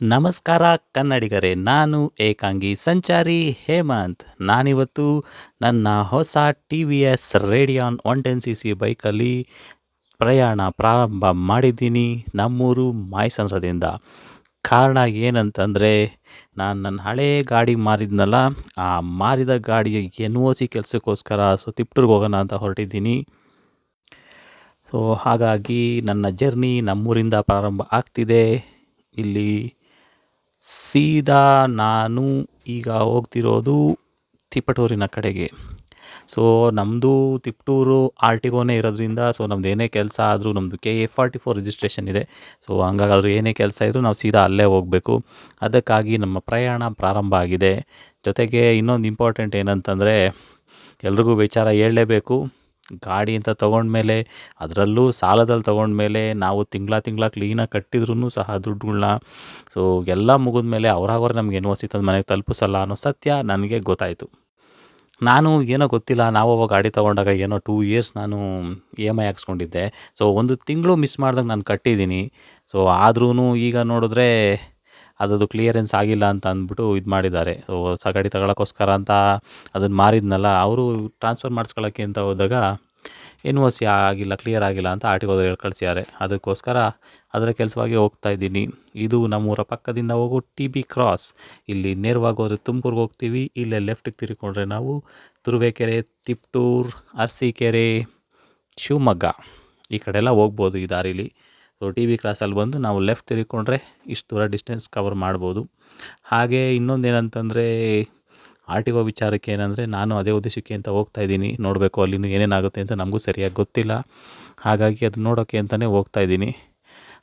ನಮಸ್ಕಾರ ಕನ್ನಡಿಗರೇ, ನಾನು ಏಕಾಂಗಿ ಸಂಚಾರಿ ಹೇಮಂತ್. ನಾನಿವತ್ತು ನನ್ನ ಹೊಸ T V S Radeon one ten C C ಬೈಕಲ್ಲಿ ಪ್ರಯಾಣ ಪ್ರಾರಂಭ ಮಾಡಿದ್ದೀನಿ ನಮ್ಮೂರು ಮಾಯಸಂದ್ರದಿಂದ. ಕಾರಣ ಏನಂತಂದರೆ, ನಾನು ನನ್ನ ಹಳೇ ಗಾಡಿ ಮಾರಿದ್ನಲ್ಲ, ಆ ಮಾರಿದ ಗಾಡಿಯ ಎನ್ ಓ ಸಿ ಕೆಲಸಕ್ಕೋಸ್ಕರ ಸೊ ತಿಪ್ಟೂರ್ಗೆ ಹೋಗೋಣ ಅಂತ ಹೊರಟಿದ್ದೀನಿ. ಸೊ ಹಾಗಾಗಿ ನನ್ನ ಜರ್ನಿ ನಮ್ಮೂರಿಂದ ಪ್ರಾರಂಭ ಆಗ್ತಿದೆ. ಇಲ್ಲಿ ಸೀದಾ ನಾನು ಈಗ ಹೋಗ್ತಿರೋದು ತಿಪಟೂರಿನ ಕಡೆಗೆ. ಸೊ ನಮ್ಮದು ತಿಪಟೂರು ಆರ್ಟಿಗೋನೇ ಇರೋದ್ರಿಂದ ಸೊ ನಮ್ದು ಏನೇ ಕೆಲಸ ಆದರೂ ನಮ್ಮದು K A forty four registration ಇದೆ. ಸೊ ಹಂಗಾಗಿ ಅದ್ರ ಏನೇ ಕೆಲಸ ಇದ್ದರೂ ನಾವು ಸೀದಾ ಅಲ್ಲೇ ಹೋಗಬೇಕು. ಅದಕ್ಕಾಗಿ ನಮ್ಮ ಪ್ರಯಾಣ ಪ್ರಾರಂಭ ಆಗಿದೆ. ಜೊತೆಗೆ ಇನ್ನೊಂದು ಇಂಪಾರ್ಟೆಂಟ್ ಏನಂತಂದರೆ, ಎಲ್ರಿಗೂ ವಿಚಾರ ಹೇಳಲೇಬೇಕು. ಗಾಡಿ ಅಂತ ತೊಗೊಂಡ್ಮೇಲೆ ಅದರಲ್ಲೂ ಸಾಲದಲ್ಲಿ ತೊಗೊಂಡ್ಮೇಲೆ ನಾವು ತಿಂಗಳ ತಿಂಗಳ ಕ್ಲೀನಾಗಿ ಕಟ್ಟಿದ್ರೂ ಸಹ ದುಡ್ಡುಗಳ್ನ ಸೊ ಎಲ್ಲ ಮುಗಿದ್ಮೇಲೆ ಮೇಲೆ ನಮ್ಗೆ ನಮಗೆ ಒ ಸಿ ತಂದು ಮನೆಗೆ ತಲುಪಿಸಲ್ಲ ಅನ್ನೋ ಸತ್ಯ ನನಗೆ ಗೊತ್ತಾಯಿತು. ನಾನು ಏನೋ ಗೊತ್ತಿಲ್ಲ, ನಾವು ಅವಾಗ ಗಾಡಿ ತೊಗೊಂಡಾಗ ಏನೋ ಟೂ ಇಯರ್ಸ್ ನಾನು ಇ ಎಂ ಐ ಹಾಕ್ಸ್ಕೊಂಡಿದ್ದೆ. ಸೊ ಒಂದು ತಿಂಗಳು ಮಿಸ್ ಮಾಡ್ದಂಗೆ ನಾನು ಕಟ್ಟಿದ್ದೀನಿ. ಸೊ ಆದ್ರೂ ಈಗ ನೋಡಿದ್ರೆ ಅದರದ್ದು ಕ್ಲಿಯರೆನ್ಸ್ ಆಗಿಲ್ಲ ಅಂತ ಅಂದ್ಬಿಟ್ಟು ಇದು ಮಾಡಿದ್ದಾರೆ. ಸೊ ಹೊಸ ಗಾಡಿ ತಗೊಳ್ಳೋಕ್ಕೋಸ್ಕರ ಅಂತ ಅದನ್ನು ಮಾರಿದ್ನಲ್ಲ, ಅವರು ಟ್ರಾನ್ಸ್ಫರ್ ಮಾಡಿಸ್ಕೊಳ್ಳೋಕ್ಕೆ ಅಂತ ಹೋದಾಗ ಎನ್ ಒ ಸಿ ಆಗಿಲ್ಲ ಕ್ಲಿಯರ್ ಆಗಿಲ್ಲ ಅಂತ ಆರ್ ಟಿ ಓದವ್ರು ಹೇಳಿ ಕಳಿಸಿದ್ದಾರೆ ಅದಕ್ಕೋಸ್ಕರ ಅದರ ಕೆಲಸವಾಗಿ ಹೋಗ್ತಾ ಇದ್ದೀನಿ. ಇದು ನಮ್ಮೂರ ಪಕ್ಕದಿಂದ ಹೋಗೋ ಟಿ ಬಿ ಕ್ರಾಸ್ ಇಲ್ಲಿ ನೇರವಾಗಿ ಹೋದರೆ ತುಮಕೂರ್ಗೆ ಹೋಗ್ತೀವಿ, ಇಲ್ಲೇ ಲೆಫ್ಟಿಗೆ ತಿರ್ಕೊಂಡ್ರೆ ನಾವು ತುರುವೇಕೆರೆ, ತಿಪ್ಟೂರ್, ಅರಸೀಕೆರೆ, ಶಿವಮೊಗ್ಗ ಈ ಕಡೆ ಎಲ್ಲ ಹೋಗ್ಬೋದು ಈ ದಾರೀಲಿ. ಸೊ ಟಿ ವಿ ಕ್ರಾಸಲ್ಲಿ ಬಂದು ನಾವು ಲೆಫ್ಟ್ ತಿರ್ಕೊಂಡ್ರೆ ಇಷ್ಟು ದೂರ ಡಿಸ್ಟೆನ್ಸ್ ಕವರ್ ಮಾಡ್ಬೋದು. ಹಾಗೆ ಇನ್ನೊಂದು ಏನಂತಂದರೆ ಆರ್ ಟಿ ಒ ವಿಚಾರಕ್ಕೆ ಏನಂದರೆ ನಾನು ಅದೇ ಉದ್ದೇಶಕ್ಕೆ ಅಂತ ಹೋಗ್ತಾ ಇದ್ದೀನಿ. ನೋಡಬೇಕು ಅಲ್ಲಿನೂ ಏನೇನಾಗುತ್ತೆ ಅಂತ ನಮಗೂ ಸರಿಯಾಗಿ ಗೊತ್ತಿಲ್ಲ. ಹಾಗಾಗಿ ಅದು ನೋಡೋಕ್ಕೆ ಅಂತಲೇ ಹೋಗ್ತಾ ಇದ್ದೀನಿ.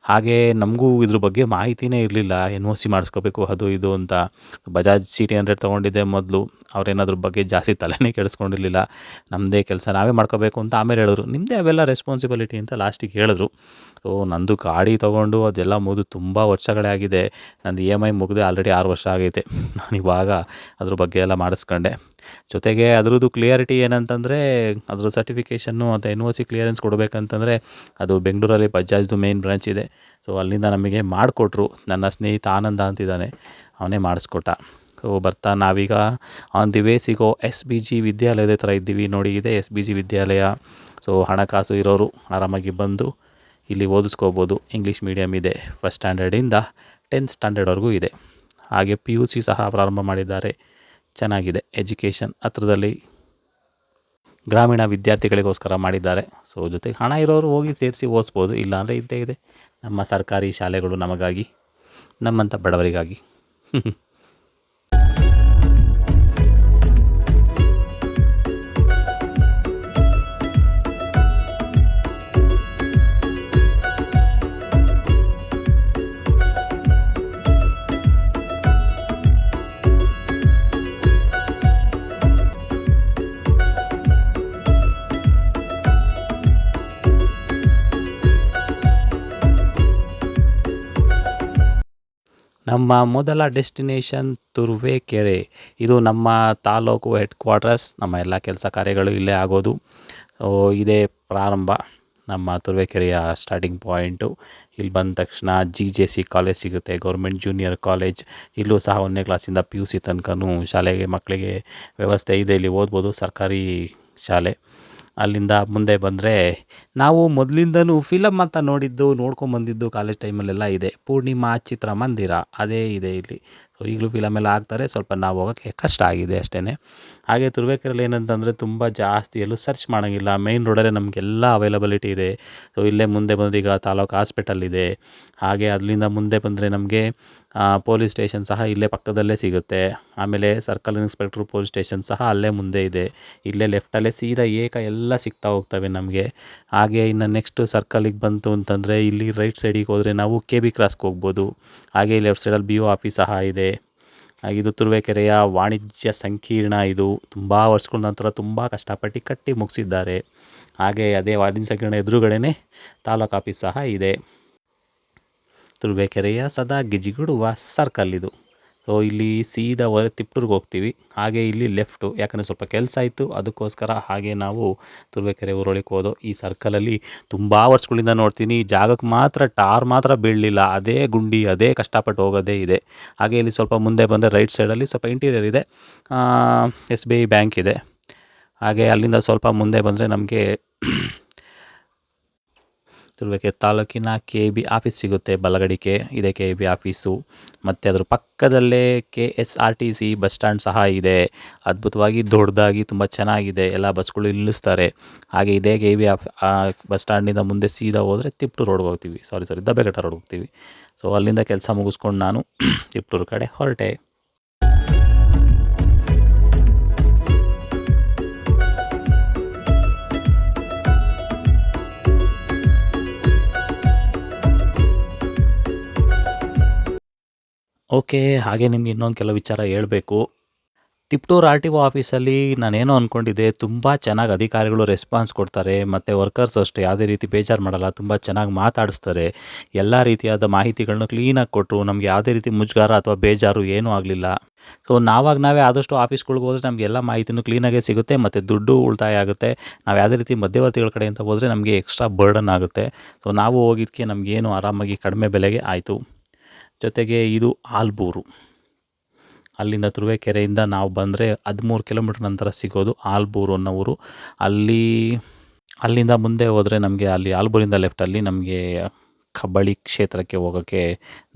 ಹಾಗೆ ನಮಗೂ ಇದ್ರ ಬಗ್ಗೆ ಮಾಹಿತಿನೇ ಇರಲಿಲ್ಲ. ಎನ್ ಒ ಸಿ ಮಾಡಿಸ್ಕೋಬೇಕು, ಅದು ಇದು ಅಂತ. ಬಜಾಜ್ ಸಿ ಟಿ ಹಂಡ್ರೆಡ್ ತೊಗೊಂಡಿದ್ದೆ ಮೊದಲು. ಅವ್ರೇನಾದ್ರ ಬಗ್ಗೆ ಜಾಸ್ತಿ ತಲೆನೇ ಕೆಡಿಸ್ಕೊಂಡಿರಲಿಲ್ಲ. ನಮ್ಮದೇ ಕೆಲಸ, ನಾವೇ ಮಾಡ್ಕೋಬೇಕು ಅಂತ ಆಮೇಲೆ ಹೇಳಿದ್ರು. ನಿಮ್ಮದೇ ಅವೆಲ್ಲ ರೆಸ್ಪಾನ್ಸಿಬಿಲಿಟಿ ಅಂತ ಲಾಸ್ಟಿಗೆ ಹೇಳಿದ್ರು. ಸೊ ನಂದು ಗಾಡಿ ತೊಗೊಂಡು ಅದೆಲ್ಲ ಮುಗಿದು ತುಂಬ ವರ್ಷಗಳೇ ಆಗಿದೆ. ನಂದು ಇ ಎಂ ಐ ಮುಗಿದು ಆಲ್ರೆಡಿ ಆರು ವರ್ಷ ಆಗೈತೆ. ನಾನು ಇವಾಗ ಅದ್ರ ಬಗ್ಗೆ ಎಲ್ಲ ಮಾಡಿಸ್ಕೊಂಡೆ. ಜೊತೆಗೆ ಅದರದ್ದು ಕ್ಲಿಯರಿಟಿ ಏನಂತಂದರೆ, ಅದ್ರ ಸರ್ಟಿಫಿಕೇಷನ್ನು ಮತ್ತು ಎನ್ ಒ ಸಿ ಕ್ಲಿಯರೆನ್ಸ್ ಕೊಡಬೇಕಂತಂದರೆ, ಅದು ಬೆಂಗಳೂರಲ್ಲಿ ಬಜಾಜ್ದು ಮೇನ್ ಬ್ರಾಂಚ್ ಇದೆ. ಸೊ ಅಲ್ಲಿಂದ ನಮಗೆ ಮಾಡಿಕೊಟ್ರು. ನನ್ನ ಸ್ನೇಹಿತ ಆನಂದ ಅಂತಿದ್ದಾನೆ. ಅವನೇ ಮಾಡಿಸ್ಕೊಟ್ಟ. ಸೊ ಬರ್ತಾ ನಾವೀಗ ಆನ್ ದಿ ವೇ ಸಿಗೋ ಎಸ್ ಬಿ ಜಿ ವಿದ್ಯಾಲಯದ ಥರ ಇದ್ದೀವಿ ನೋಡಿ, ಇದೆ ಎಸ್ ಬಿ ಜಿ ವಿದ್ಯಾಲಯ. ಸೊ ಹಣಕಾಸು ಇರೋರು ಆರಾಮಾಗಿ ಬಂದು ಇಲ್ಲಿ ಓದಿಸ್ಕೋಬೋದು. ಇಂಗ್ಲೀಷ್ ಮೀಡಿಯಮ್ ಇದೆ. ಫಸ್ಟ್ ಸ್ಟ್ಯಾಂಡರ್ಡಿಂದ ಟೆಂತ್ ಸ್ಟ್ಯಾಂಡರ್ಡ್ವರೆಗೂ ಇದೆ. ಹಾಗೆ ಪಿ ಯು ಸಿ ಸಹ ಪ್ರಾರಂಭ ಮಾಡಿದ್ದಾರೆ. ಚೆನ್ನಾಗಿದೆ. ಎಜುಕೇಷನ್ ಹತ್ರದಲ್ಲಿ ಗ್ರಾಮೀಣ ವಿದ್ಯಾರ್ಥಿಗಳಿಗೋಸ್ಕರ ಮಾಡಿದ್ದಾರೆ. ಸೊ ಜೊತೆಗೆ ಹಣ ಇರೋರು ಹೋಗಿ ಸೇರಿಸಿ ಓದಿಸ್ಬೋದು. ಇಲ್ಲಾಂದರೆ ಇದ್ದೇ ಇದೆ. ನಮ್ಮ ಸರ್ಕಾರಿ ಶಾಲೆಗಳು ನಮಗಾಗಿ, ನಮ್ಮಂಥ ಬಡವರಿಗಾಗಿ. ನಮ್ಮ ಮೊದಲ ಡೆಸ್ಟಿನೇಷನ್ ತುರುವೇಕೆರೆ ಇದು ನಮ್ಮ ತಾಲೂಕು ಹೆಡ್ ಕ್ವಾರ್ಟರ್ಸ್ ನಮ್ಮ ಎಲ್ಲ ಕೆಲಸ ಕಾರ್ಯಗಳು ಇಲ್ಲೇ ಆಗೋದು. ಇದೇ ಪ್ರಾರಂಭ. ನಮ್ಮ ತುರುವೇಕೆರೆಯ ಸ್ಟಾರ್ಟಿಂಗ್ ಪಾಯಿಂಟು ಇಲ್ಲಿ ಬಂದ ತಕ್ಷಣ ಜಿ ಜೆ ಸಿ ಕಾಲೇಜ್ ಸಿಗುತ್ತೆ. ಗೌರ್ಮೆಂಟ್ ಜೂನಿಯರ್ ಕಾಲೇಜ್ ಇಲ್ಲೂ ಸಹ ಒಂದನೇ ಕ್ಲಾಸಿಂದ ಪಿ ಯು ಸಿ ತನಕನೂ ಶಾಲೆಗೆ ಮಕ್ಕಳಿಗೆ ವ್ಯವಸ್ಥೆ ಇದೆ. ಇಲ್ಲಿ ಓದ್ಬೋದು ಸರ್ಕಾರಿ ಶಾಲೆ. ಅಲ್ಲಿಂದ ಮುಂದೆ ಬಂದರೆ ನಾವು ಮೊದಲಿಂದನೂ ಫಿಲಮ್ ಅಂತ ನೋಡಿದ್ದು ನೋಡ್ಕೊಂಬಂದಿದ್ದು ಕಾಲೇಜ್ ಟೈಮಲ್ಲೆಲ್ಲ ಇದೆ. ಪೂರ್ಣಿಮಾ ಚಿತ್ರಮಂದಿರ, ಅದೇ ಇದೆ ಇಲ್ಲಿ. ಸೊ ಈಗಲೂ ಫಿಲಮ್ ಎಲ್ಲ ಆಗ್ತಾರೆ. ಸ್ವಲ್ಪ ನಾವು ಹೋಗೋಕ್ಕೆ ಕಷ್ಟ ಆಗಿದೆ ಅಷ್ಟೇ ಹಾಗೆ ತುರುವೇಕೆರೆಯಲ್ಲಿ ಏನಂತಂದರೆ ತುಂಬ ಜಾಸ್ತಿ ಎಲ್ಲೂ ಸರ್ಚ್ ಮಾಡೋಂಗಿಲ್ಲ. ಮೈನ್ ರೋಡಲ್ಲೇ ನಮಗೆಲ್ಲ ಅವೈಲಬಿಲಿಟಿ ಇದೆ. ಸೊ ಇಲ್ಲೇ ಮುಂದೆ ಬಂದು ಈಗ ತಾಲೂಕು ಹಾಸ್ಪಿಟಲ್ ಇದೆ. ಹಾಗೆ ಅಲ್ಲಿಂದ ಮುಂದೆ ಬಂದರೆ ನಮಗೆ ಪೊಲೀಸ್ ಸ್ಟೇಷನ್ ಸಹ ಇಲ್ಲೇ ಪಕ್ಕದಲ್ಲೇ ಸಿಗುತ್ತೆ. ಆಮೇಲೆ ಸರ್ಕಲ್ ಇನ್ಸ್ಪೆಕ್ಟ್ರ್ ಪೊಲೀಸ್ ಸ್ಟೇಷನ್ ಸಹ ಅಲ್ಲೇ ಮುಂದೆ ಇದೆ. ಇಲ್ಲೇ ಲೆಫ್ಟಲ್ಲೇ ಸೀದಾ ಏಕ ಎಲ್ಲ ಸಿಗ್ತಾ ಹೋಗ್ತವೆ ನಮಗೆ. ಹಾಗೆ ಇನ್ನು ನೆಕ್ಸ್ಟು ಸರ್ಕಲಿಗೆ ಬಂತು ಅಂತಂದರೆ ಇಲ್ಲಿ ರೈಟ್ ಸೈಡಿಗೆ ಹೋದರೆ ನಾವು ಕೆ ಬಿ ಕ್ರಾಸ್ಗೆ ಹೋಗ್ಬೋದು. ಹಾಗೆ ಲೆಫ್ಟ್ ಸೈಡಲ್ಲಿ ಬಿ ಓ ಆಫೀಸ್ ಸಹ ಇದೆ. ಇದು ತುರುವೇಕೆರೆಯ ವಾಣಿಜ್ಯ ಸಂಕೀರ್ಣ ಇದು ತುಂಬ ವರ್ಷಗಳ ನಂತರ ತುಂಬ ಕಷ್ಟಪಟ್ಟು ಕಟ್ಟಿ ಮುಗಿಸಿದ್ದಾರೆ. ಹಾಗೆ ಅದೇ ವಾಣಿಜ್ಯ ಸಂಕೀರ್ಣ ಎದುರುಗಡೆನೇ ತಾಲೂಕು ಆಫೀಸ್ ಸಹ ಇದೆ. ತುರುವೇಕೆರೆಯ ಸದಾ ಗಿಜಿಗುಡುವ ಸರ್ಕಲ್ ಇದು. ಸೊ ಇಲ್ಲಿ ಸೀದಾ ಹೊರ ತಿಪ್ಟೂರ್ಗೆ ಹೋಗ್ತೀವಿ. ಹಾಗೆ ಇಲ್ಲಿ ಲೆಫ್ಟು ಯಾಕಂದರೆ ಸ್ವಲ್ಪ ಕೆಲಸ ಇತ್ತು ಅದಕ್ಕೋಸ್ಕರ ಹಾಗೆ ನಾವು ತುರುವೇಕೆರೆ ಊರೊಳಗೆ ಹೋದೋ ಈ ಸರ್ಕಲಲ್ಲಿ ತುಂಬ ವರ್ಷಗಳಿಂದ ನೋಡ್ತೀನಿ. ಜಾಗಕ್ಕೆ ಮಾತ್ರ ಟಾರ್ ಮಾತ್ರ ಬೀಳಲಿಲ್ಲ. ಅದೇ ಗುಂಡಿ, ಅದೇ ಕಷ್ಟಪಟ್ಟು ಹೋಗೋದೇ ಇದೆ. ಹಾಗೆ ಇಲ್ಲಿ ಸ್ವಲ್ಪ ಮುಂದೆ ಬಂದರೆ ರೈಟ್ ಸೈಡಲ್ಲಿ ಸ್ವಲ್ಪ ಇಂಟೀರಿಯರ್ ಇದೆ. ಎಸ್ ಬಿ ಐ ಬ್ಯಾಂಕ್ ಇದೆ. ಹಾಗೆ ಅಲ್ಲಿಂದ ಸ್ವಲ್ಪ ಮುಂದೆ ಬಂದರೆ ನಮಗೆ ತುರುವೇಕೆರೆ ತಾಲೂಕಿನ ಕೆ ಬಿ ಆಫೀಸ್ ಸಿಗುತ್ತೆ, ಬಲಗಡಿಕೆ, ಇದೆ ಕೆ ಬಿ ಆಫೀಸು ಮತ್ತು ಅದ್ರ ಪಕ್ಕದಲ್ಲೇ K S R T C bus stand ಸಹ ಇದೆ. ಅದ್ಭುತವಾಗಿ ದೊಡ್ಡದಾಗಿ ತುಂಬ ಚೆನ್ನಾಗಿದೆ, ಎಲ್ಲ ಬಸ್ಗಳು ನಿಲ್ಲಿಸ್ತಾರೆ. ಹಾಗೆ ಇದೇ ಕೆ ಬಿ ಆಫ್ ಬಸ್ ಸ್ಟ್ಯಾಂಡಿಂದ ಮುಂದೆ ಸೀದಾ ಹೋದರೆ ತಿಪ್ಟೂರು ರೋಡ್ಗೆ ಹೋಗ್ತೀವಿ. ಸಾರಿ ಸಾರಿ ದಬ್ಬೆಘಟ್ಟ ರೋಡ್ ಹೋಗ್ತೀವಿ. ಸೊ ಅಲ್ಲಿಂದ ಕೆಲಸ ಮುಗಿಸ್ಕೊಂಡು ನಾನು ತಿಪ್ಟೂರು ಕಡೆ ಹೊರಟೆ. ಓಕೆ, ಹಾಗೆ ನಿಮ್ಗೆ ಇನ್ನೊಂದು ಕೆಲವು ವಿಚಾರ ಹೇಳಬೇಕು. ತಿಪ್ಟೂರು ಆರ್ ಟಿ ಒ ಆಫೀಸಲ್ಲಿ ನಾನೇನೋ ಅಂದ್ಕೊಂಡಿದ್ದೆ ತುಂಬ ಚೆನ್ನಾಗಿ ಅಧಿಕಾರಿಗಳು ರೆಸ್ಪಾನ್ಸ್ ಕೊಡ್ತಾರೆ, ಮತ್ತು ವರ್ಕರ್ಸ್ ಅಷ್ಟೇ, ಯಾವುದೇ ರೀತಿ ಬೇಜಾರು ಮಾಡಲ್ಲ, ತುಂಬ ಚೆನ್ನಾಗಿ ಮಾತಾಡಿಸ್ತಾರೆ. ಎಲ್ಲ ರೀತಿಯಾದ ಮಾಹಿತಿಗಳನ್ನ ಕ್ಲೀನಾಗಿ ಕೊಟ್ಟರು ನಮಗೆ ಯಾವುದೇ ರೀತಿ ಮುಜುಗಾರ ಅಥವಾ ಬೇಜಾರು ಏನೂ ಆಗಲಿಲ್ಲ. ಸೊ ನಾವಾಗ ನಾವೇ ಆದಷ್ಟು ಆಫೀಸ್ಗಳಿಗೆ ಹೋದರೆ ನಮಗೆ ಎಲ್ಲ ಮಾಹಿತಿನೂ ಕ್ಲೀನಾಗೇ ಸಿಗುತ್ತೆ, ಮತ್ತು ದುಡ್ಡು ಉಳಿತಾಯ ಆಗುತ್ತೆ. ನಾವು ಯಾವುದೇ ರೀತಿ ಮಧ್ಯವರ್ತಿಗಳ ಕಡೆಯಿಂದ ಹೋದರೆ ನಮಗೆ ಎಕ್ಸ್ಟ್ರಾ ಬರ್ಡನ್ ಆಗುತ್ತೆ. ಸೊ ನಾವು ಹೋಗಿದ್ದಕ್ಕೆ ನಮಗೇನು ಆರಾಮಾಗಿ ಕಡಿಮೆ ಬೆಲೆಗೆ ಆಯಿತು. ಜೊತೆಗೆ ಇದು ಆಲ್ಬೂರು. ಅಲ್ಲಿಂದ ತುರುವೇಕೆರೆಯಿಂದ ನಾವು ಬಂದರೆ ಹದಿಮೂರು ಕಿಲೋಮೀಟ್ರ್ ನಂತರ ಸಿಗೋದು ಆಲ್ಬೂರು ಅನ್ನೋ ಊರು. ಅಲ್ಲಿ, ಅಲ್ಲಿಂದ ಮುಂದೆ ಹೋದರೆ ನಮಗೆ ಅಲ್ಲಿ ಆಲ್ಬೂರಿಂದ ಲೆಫ್ಟಲ್ಲಿ ನಮಗೆ ಕಬ್ಬಳ್ಳಿ ಕ್ಷೇತ್ರಕ್ಕೆ ಹೋಗೋಕ್ಕೆ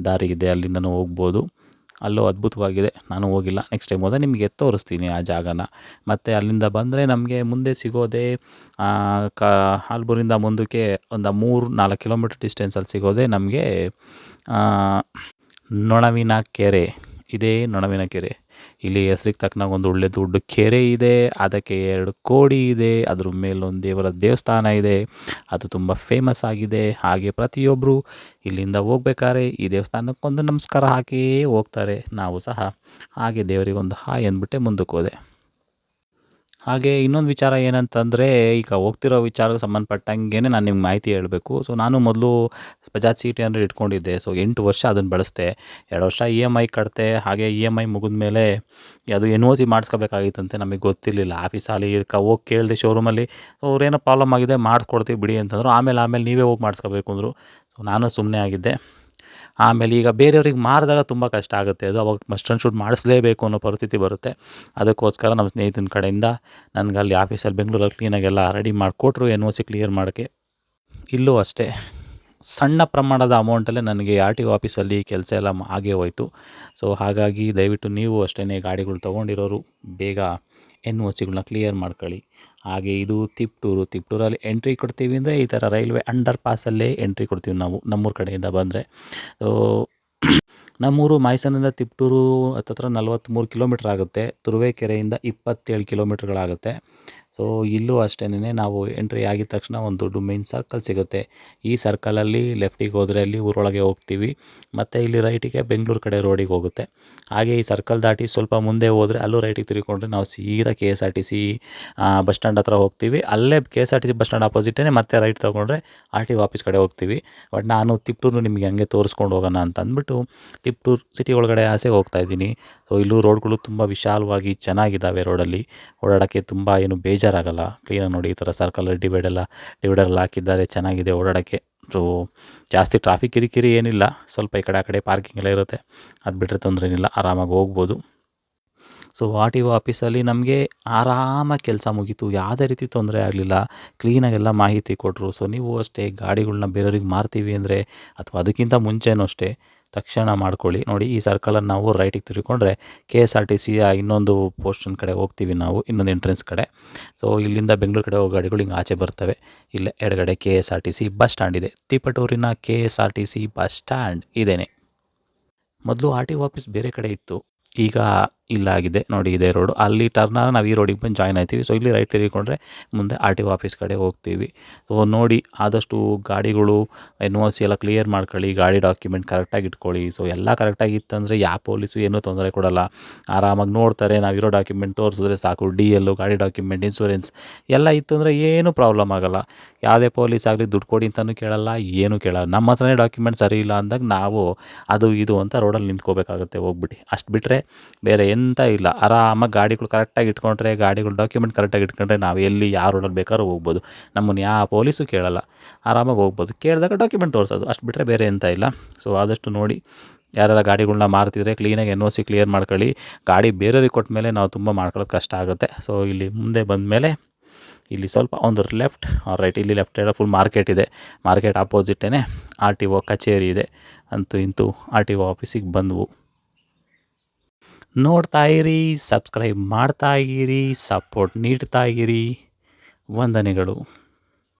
ದಾರಿ ಇದೆ, ಅಲ್ಲಿಂದನೂ ಹೋಗ್ಬೋದು. ಅಲ್ಲೂ ಅದ್ಭುತವಾಗಿದೆ. ನಾನು ಹೋಗಿಲ್ಲ. ನೆಕ್ಸ್ಟ್ ಟೈಮ್ ಹೋದರೆ ನಿಮಗೆ ತೋರಿಸ್ತೀನಿ ಆ ಜಾಗನ. ಮತ್ತು ಅಲ್ಲಿಂದ ಬಂದರೆ ನಮಗೆ ಮುಂದೆ ಸಿಗೋದೇ ಕ, ಆಲ್ಬೂರಿಂದ ಮುಂದಕ್ಕೆ ಒಂದು ಮೂರು ನಾಲ್ಕು ಕಿಲೋಮೀಟ್ರ್ ಡಿಸ್ಟೆನ್ಸಲ್ಲಿ ಸಿಗೋದೇ ನಮಗೆ ನೊಣವಿನ ಕೆರೆ. ಇದೇ ನೊಣವಿನ ಕೆರೆ. ಇಲ್ಲಿ ಹೆಸ್ರಿಗೆ ತಕ್ಕನಾಗ ಒಂದು ಒಳ್ಳೆ ದೊಡ್ಡ ಕೆರೆ ಇದೆ. ಅದಕ್ಕೆ ಎರಡು ಕೋಡಿ ಇದೆ. ಅದ್ರ ಮೇಲೊಂದು ದೇವರ ದೇವಸ್ಥಾನ ಇದೆ. ಅದು ತುಂಬ ಫೇಮಸ್ ಆಗಿದೆ. ಹಾಗೆ ಪ್ರತಿಯೊಬ್ಬರು ಇಲ್ಲಿಂದ ಹೋಗ್ಬೇಕಾದ್ರೆ ಈ ದೇವಸ್ಥಾನಕ್ಕೊಂದು ನಮಸ್ಕಾರ ಹಾಕಿಯೇ ಹೋಗ್ತಾರೆ. ನಾವು ಸಹ ಹಾಗೆ ದೇವರಿಗೆ ಒಂದು ಹಾಯ್ ಅಂದ್ಬಿಟ್ಟೆ ಮುಂದಕ್ಕೆ ಹೋದೆ. ಹಾಗೆ ಇನ್ನೊಂದು ವಿಚಾರ ಏನಂತಂದರೆ, ಈಗ ಹೋಗ್ತಿರೋ ವಿಚಾರಕ್ಕೆ ಸಂಬಂಧಪಟ್ಟಂಗೆ ನಾನು ನಿಮ್ಗೆ ಮಾಹಿತಿ ಹೇಳಬೇಕು. ಸೊ ನಾನು ಮೊದಲು ಬಜಾಜ್ ಸಿ ಟಿ ಇಟ್ಕೊಂಡಿದ್ದೆ. ಸೊ ಎಂಟು ವರ್ಷ ಅದನ್ನು ಬಳಸಿದೆ. ಎರಡು ವರ್ಷ ಇ ಎಂ ಐ ಕಟ್ತೆ ಹಾಗೆ ಇ ಎಂ ಐ ಮುಗಿದ ಮೇಲೆ ಅದು ಎನ್ ಓ ಸಿ ಮಾಡಿಸ್ಕೋಬೇಕಾಗಿತ್ತಂತೆ. ನಮಗೆ ಗೊತ್ತಿರಲಿಲ್ಲ. ಆಫೀಸಲ್ಲಿ ಕ, ಹೋಗಿ ಕೇಳಿದೆ ಶೋರೂಮಲ್ಲಿ ಅವ್ರೇನೋ ಪ್ರಾಬ್ಲಮ್ ಆಗಿದೆ ಮಾಡಿಸ್ಕೊಡ್ತೀವಿ ಬಿಡಿ ಅಂತಂದರು. ಆಮೇಲೆ ಆಮೇಲೆ ನೀವೇ ಹೋಗಿ ಮಾಡಿಸ್ಕೋಬೇಕು ಅಂದರು ಸೊ ನಾನು ಸುಮ್ಮನೆ ಆಗಿದ್ದೆ. ಆಮೇಲೆ ಈಗ ಬೇರೆಯವ್ರಿಗೆ ಮಾರಿದಾಗ ತುಂಬ ಕಷ್ಟ ಆಗುತ್ತೆ. ಅದು ಅವಾಗ ಮಸ್ಟ್ ಶೂಟ್ ಮಾಡಿಸ್ಲೇಬೇಕು ಅನ್ನೋ ಪರಿಸ್ಥಿತಿ ಬರುತ್ತೆ. ಅದಕ್ಕೋಸ್ಕರ ನಮ್ಮ ಸ್ನೇಹಿತನ ಕಡೆಯಿಂದ ನನಗೆ ಅಲ್ಲಿ ಆಫೀಸಲ್ಲಿ ಬೆಂಗಳೂರಲ್ಲಿ ಕ್ಲೀನಾಗೆಲ್ಲ ರೆಡಿ ಮಾಡಿಕೊಟ್ರು ಎನ್ ಒ ಸಿ ಕ್ಲಿಯರ್ ಮಾಡೋಕ್ಕೆ. ಇಲ್ಲೂ ಅಷ್ಟೇ, ಸಣ್ಣ ಪ್ರಮಾಣದ ಅಮೌಂಟಲ್ಲೇ ನನಗೆ ಆರ್ ಟಿ ಒ ಆಫೀಸಲ್ಲಿ ಕೆಲಸ ಎಲ್ಲ ಆಗೇ ಹೋಯಿತು. ಸೊ ಹಾಗಾಗಿ ದಯವಿಟ್ಟು ನೀವು ಅಷ್ಟೇ ಗಾಡಿಗಳು ತೊಗೊಂಡಿರೋರು, ಬೇಗ ಎನ್ ಒ ಸಿಗಳನ್ನ ಕ್ಲಿಯರ್ ಮಾಡ್ಕೊಳ್ಳಿ. ಹಾಗೆ ಇದು ತಿಪ್ಟೂರು. ತಿಪ್ಟೂರಲ್ಲಿ ಎಂಟ್ರಿ ಕೊಡ್ತೀವಿ ಅಂದರೆ ಈ ಥರ ರೈಲ್ವೆ ಅಂಡರ್ ಪಾಸಲ್ಲೇ ಎಂಟ್ರಿ ಕೊಡ್ತೀವಿ ನಾವು ನಮ್ಮೂರ ಕಡೆಯಿಂದ ಬಂದರೆ. ನಮ್ಮೂರು ಮೈಸೂರಿನಿಂದ ತಿಪ್ಟೂರು ಹತ್ತತ್ರ ನಲ್ವತ್ತ್ಮೂರು ಕಿಲೋಮೀಟ್ರ್ ಆಗುತ್ತೆ. ತುರುವೇಕೆರೆಯಿಂದ ಇಪ್ಪತ್ತೇಳು ಕಿಲೋಮೀಟ್ರ್ಗಳಾಗುತ್ತೆ ಸೊ ಇಲ್ಲೂ ಅಷ್ಟೇನೆ ನಾವು ಎಂಟ್ರಿ ಆಗಿದ ತಕ್ಷಣ ಒಂದು ದೊಡ್ಡ ಮೇನ್ ಸರ್ಕಲ್ ಸಿಗುತ್ತೆ. ಈ ಸರ್ಕಲಲ್ಲಿ ಲೆಫ್ಟಿಗೆ ಹೋದರೆ ಅಲ್ಲಿ ಊರೊಳಗೆ ಹೋಗ್ತೀವಿ. ಮತ್ತು ಇಲ್ಲಿ ರೈಟಿಗೆ ಬೆಂಗಳೂರು ಕಡೆ ರೋಡಿಗೆ ಹೋಗುತ್ತೆ. ಹಾಗೆ ಈ ಸರ್ಕಲ್ ದಾಟಿ ಸ್ವಲ್ಪ ಮುಂದೆ ಹೋದರೆ ಅಲ್ಲೂ ರೈಟಿಗೆ ತಿರುಗಿಕೊಂಡ್ರೆ ನಾವು ಸೀದಾ K S R T C bus stand ಹತ್ರ ಹೋಗ್ತೀವಿ. ಅಲ್ಲೇ K S R T C bus stand ಅಪೋಸಿಟೇ ಮತ್ತೆ ರೈಟ್ ತೊಗೊಂಡ್ರೆ ಆರ್ ಟಿ ಆಫೀಸ್ ಕಡೆ ಹೋಗ್ತೀವಿ. ಬಟ್ ನಾನು ತಿಪ್ಟೂರು ನಿಮಗೆ ಹಂಗೆ ತೋರಿಸ್ಕೊಂಡು ಹೋಗೋಣ ಅಂತ ಅಂದ್ಬಿಟ್ಟು ತಿಪ್ಟೂರು ಸಿಟಿ ಒಳಗಡೆ ಆಸೆ ಹೋಗ್ತಾ ಇದ್ದೀನಿ. ಸೊ ಇಲ್ಲೂ ರೋಡ್ಗಳು ತುಂಬ ವಿಶಾಲವಾಗಿ ಚೆನ್ನಾಗಿದ್ದಾವೆ ರೋಡಲ್ಲಿ ಓಡಾಡೋಕ್ಕೆ ತುಂಬ ಏನು ಬೇಜಾರಾಗಲ್ಲ. ಕ್ಲೀನಾಗಿ ನೋಡಿ, ಈ ಥರ ಸರ್ಕಲ್ ಡಿವೈಡ್ ಎಲ್ಲ ಡಿವೈಡರ್ ಎಲ್ಲ ಹಾಕಿದ್ದಾರೆ, ಚೆನ್ನಾಗಿದೆ ಓಡಾಡೋಕ್ಕೆ. ಸೊ ಜಾಸ್ತಿ ಟ್ರಾಫಿಕ್ ಕಿರಿಕಿರಿ ಏನಿಲ್ಲ. ಸ್ವಲ್ಪ ಈ ಕಡೆ, ಆ ಕಡೆ ಪಾರ್ಕಿಂಗ್ ಎಲ್ಲ ಇರುತ್ತೆ. ಅದು ಬಿಟ್ಟರೆ ತೊಂದರೆ ಏನಿಲ್ಲ. ಆರಾಮಾಗಿ ಹೋಗ್ಬೋದು. ಸೊ ಆರ್ ಟಿ ಒ ಆಫೀಸಲ್ಲಿ ನಮಗೆ ಆರಾಮಾಗಿ ಕೆಲಸ ಮುಗೀತು. ಯಾವುದೇ ರೀತಿ ತೊಂದರೆ ಆಗಲಿಲ್ಲ. ಕ್ಲೀನಾಗೆಲ್ಲ ಮಾಹಿತಿ ಕೊಟ್ಟರು ಸೊ ನೀವು ಅಷ್ಟೇ ಗಾಡಿಗಳನ್ನ ಬೇರೆಯವ್ರಿಗೆ ಮಾರ್ತೀವಿ ಅಂದರೆ, ಅಥವಾ ಅದಕ್ಕಿಂತ ಮುಂಚೆನೂ ಅಷ್ಟೇ ತಕ್ಷಣ ಮಾಡ್ಕೊಳ್ಳಿ. ನೋಡಿ, ಈ ಸರ್ಕಲನ್ನು ನಾವು ರೈಟಿಗೆ ತಿರ್ಕೊಂಡ್ರೆ ಕೆ ಎಸ್ ಆರ್ ಟಿ ಸಿಯ ಇನ್ನೊಂದು ಪೋಸ್ಟನ್ ಕಡೆ ಹೋಗ್ತೀವಿ ನಾವು, ಇನ್ನೊಂದು ಎಂಟ್ರೆನ್ಸ್ ಕಡೆ. ಸೊ ಇಲ್ಲಿಂದ ಬೆಂಗಳೂರು ಕಡೆ ಹೋಗೋ ಗಾಡಿಗಳು ಹಿಂಗೆ ಆಚೆ ಬರ್ತವೆ. ಇಲ್ಲೇ ಎಡಗಡೆ K S R T C bus stand ಇದೆ. ತಿಪಟೂರಿನ K S R T C bus stand ಇದೇನೆ. ಮೊದಲು ಆರ್ ಟಿ ಒ ಆಫೀಸ್ ಬೇರೆ ಕಡೆ ಇತ್ತು. ಈಗ ಇಲ್ಲಾಗಿದೆ. ನೋಡಿ ಇದೇ ರೋಡು ಅಲ್ಲಿ ಟರ್ನ ನಾವು ಈ ರೋಡಿಗೆ ಬಂದು ಜಾಯ್ನ್ ಆಯ್ತೀವಿ. ಸೊ ಇಲ್ಲಿ ರೈಟ್ ತಿರುಗಿಕೊಂಡ್ರೆ ಮುಂದೆ ಆರ್ ಟಿ ಒ ಆಫೀಸ್ ಕಡೆ ಹೋಗ್ತೀವಿ. ಸೊ ನೋಡಿ ಆದಷ್ಟು ಗಾಡಿಗಳು ಎನ್ ಒ ಸಿ ಎಲ್ಲ ಕ್ಲಿಯರ್ ಮಾಡ್ಕೊಳ್ಳಿ. ಗಾಡಿ ಡಾಕ್ಯುಮೆಂಟ್ ಕರೆಕ್ಟಾಗಿ ಇಟ್ಕೊಳ್ಳಿ. ಸೊ ಎಲ್ಲ ಕರೆಕ್ಟಾಗಿ ಇತ್ತಂದರೆ ಯಾವ ಪೊಲೀಸು ಏನೂ ತೊಂದರೆ ಕೊಡಲ್ಲ. ಆರಾಮಾಗಿ ನೋಡ್ತಾರೆ. ನಾವಿರೋ ಡಾಕ್ಯುಮೆಂಟ್ ತೋರಿಸಿದ್ರೆ ಸಾಕು. ಡಿ ಎಲ್ಲು ಗಾಡಿ ಡಾಕ್ಯುಮೆಂಟ್ ಇನ್ಸೂರೆನ್ಸ್ ಎಲ್ಲ ಇತ್ತು ಅಂದರೆ ಏನೂ ಪ್ರಾಬ್ಲಮ್ ಆಗೋಲ್ಲ. ಯಾವುದೇ ಪೊಲೀಸ್ ಆಗಲಿ ದುಡ್ಡು ಕೊಡಿ ಅಂತಲೂ ಕೇಳಲ್ಲ, ಏನೂ ಕೇಳಲ್ಲ. ನಮ್ಮ ಹತ್ರನೇ ಡಾಕ್ಯುಮೆಂಟ್ ಸರಿ ಇಲ್ಲ ಅಂದಾಗ ನಾವು ಅದು ಇದು ಅಂತ ರೋಡಲ್ಲಿ ನಿಂತ್ಕೋಬೇಕಾಗುತ್ತೆ ಹೋಗ್ಬಿಟ್ಟು ಅಷ್ಟು ಬಿಟ್ಟರೆ ಬೇರೆ ಎಂತ ಇಲ್ಲ. ಆರಾಮಾಗಿ ಗಾಡಿಗಳು ಕರೆಕ್ಟಾಗಿ ಇಟ್ಕೊಂಡ್ರೆ, ಗಾಡಿಗಳು ಡಾಕ್ಯುಮೆಂಟ್ ಕರೆಕ್ಟಾಗಿ ಇಟ್ಕೊಂಡ್ರೆ ನಾವು ಎಲ್ಲಿ, ಯಾವ ರೋಡಲ್ಲಿ ಬೇಕಾದ್ರೂ ಹೋಗ್ಬೋದು. ನಮ್ಮನ್ನು ಯಾವ ಪೊಲೀಸು ಕೇಳಲ್ಲ. ಆರಾಮಾಗಿ ಹೋಗ್ಬೋದು. ಕೇಳಿದಾಗ ಡಾಕ್ಯುಮೆಂಟ್ ತೋರಿಸೋದು. ಅಷ್ಟು ಬಿಟ್ಟರೆ ಬೇರೆ ಎಂತ ಇಲ್ಲ. ಸೊ ಆದಷ್ಟು ನೋಡಿ. ಯಾರೆಲ್ಲ ಗಾಡಿಗಳನ್ನ ಮಾರ್ತಿದ್ರೆ ಕ್ಲೀನಾಗಿ ಎನ್ ಓ ಸಿ ಕ್ಲಿಯರ್ ಮಾಡ್ಕೊಳ್ಳಿ. ಗಾಡಿ ಬೇರೆಯವ್ರಿಗೆ ಕೊಟ್ಟ ಮೇಲೆ ನಾವು ತುಂಬ ಮಾಡ್ಕೊಳ್ಳೋದು ಕಷ್ಟ ಆಗುತ್ತೆ. ಸೊ ಇಲ್ಲಿ ಮುಂದೆ ಬಂದ ಮೇಲೆ ಇಲ್ಲಿ ಸ್ವಲ್ಪ ಒಂದು ಲೆಫ್ಟ್ ರೈಟ್ ಇಲ್ಲಿ ಲೆಫ್ಟ್ ಸೈಡ ಫುಲ್ ಮಾರ್ಕೆಟ್ ಇದೆ. ಮಾರ್ಕೆಟ್ ಆಪೋಸಿಟೇ ಆರ್ ಟಿ ಒ ಕಚೇರಿ ಇದೆ. ಅಂತೂ ಇಂತೂ ಆರ್ ಟಿ ಒ ಆಫೀಸಿಗೆ ಬಂದವು. ನೋಡ್ತಾ ಇರಿ ಸಬ್ಸ್ಕ್ರೈಬ್ ಮಾಡ್ತಾ ಇರಿ ಸಪೋರ್ಟ್ ನೀಡ್ತಾ ಇರಿ. ವಂದನೆಗಳು.